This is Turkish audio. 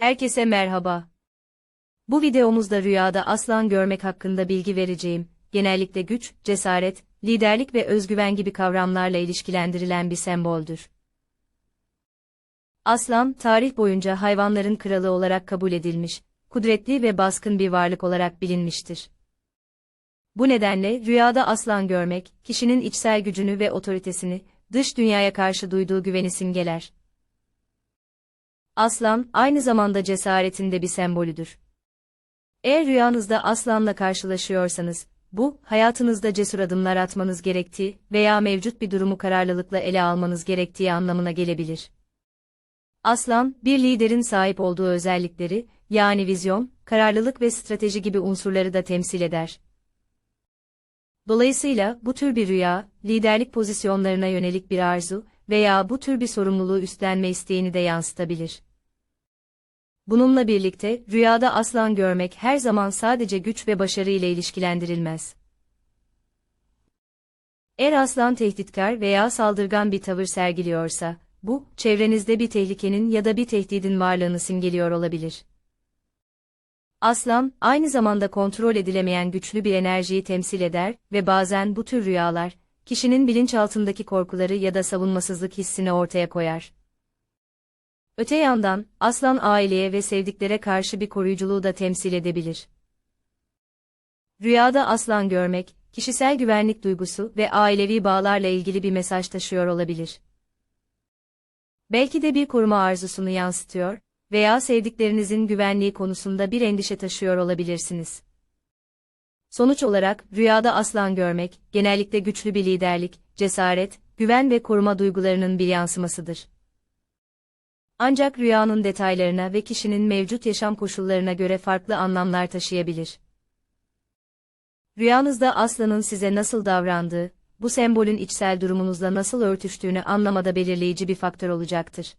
Herkese merhaba. Bu videomuzda rüyada aslan görmek hakkında bilgi vereceğim. Genellikle güç, cesaret, liderlik ve özgüven gibi kavramlarla ilişkilendirilen bir semboldür. Aslan, tarih boyunca hayvanların kralı olarak kabul edilmiş, kudretli ve baskın bir varlık olarak bilinmiştir. Bu nedenle rüyada aslan görmek, kişinin içsel gücünü ve otoritesini, dış dünyaya karşı duyduğu güveni simgeler. Aslan, aynı zamanda cesaretin de bir sembolüdür. Eğer rüyanızda aslanla karşılaşıyorsanız, bu, hayatınızda cesur adımlar atmanız gerektiği veya mevcut bir durumu kararlılıkla ele almanız gerektiği anlamına gelebilir. Aslan, bir liderin sahip olduğu özellikleri, yani vizyon, kararlılık ve strateji gibi unsurları da temsil eder. Dolayısıyla, bu tür bir rüya, liderlik pozisyonlarına yönelik bir arzu veya bu tür bir sorumluluğu üstlenme isteğini de yansıtabilir. Bununla birlikte, rüyada aslan görmek her zaman sadece güç ve başarı ile ilişkilendirilmez. Eğer aslan tehditkar veya saldırgan bir tavır sergiliyorsa, bu, çevrenizde bir tehlikenin ya da bir tehdidin varlığını simgeliyor olabilir. Aslan, aynı zamanda kontrol edilemeyen güçlü bir enerjiyi temsil eder ve bazen bu tür rüyalar, kişinin bilinçaltındaki korkuları ya da savunmasızlık hissini ortaya koyar. Öte yandan, aslan aileye ve sevdiklere karşı bir koruyuculuğu da temsil edebilir. Rüyada aslan görmek, kişisel güvenlik duygusu ve ailevi bağlarla ilgili bir mesaj taşıyor olabilir. Belki de bir koruma arzusunu yansıtıyor veya sevdiklerinizin güvenliği konusunda bir endişe taşıyor olabilirsiniz. Sonuç olarak, rüyada aslan görmek, genellikle güçlü bir liderlik, cesaret, güven ve koruma duygularının bir yansımasıdır. Ancak rüyanın detaylarına ve kişinin mevcut yaşam koşullarına göre farklı anlamlar taşıyabilir. Rüyanızda aslanın size nasıl davrandığı, bu sembolün içsel durumunuzla nasıl örtüştüğünü anlamada belirleyici bir faktör olacaktır.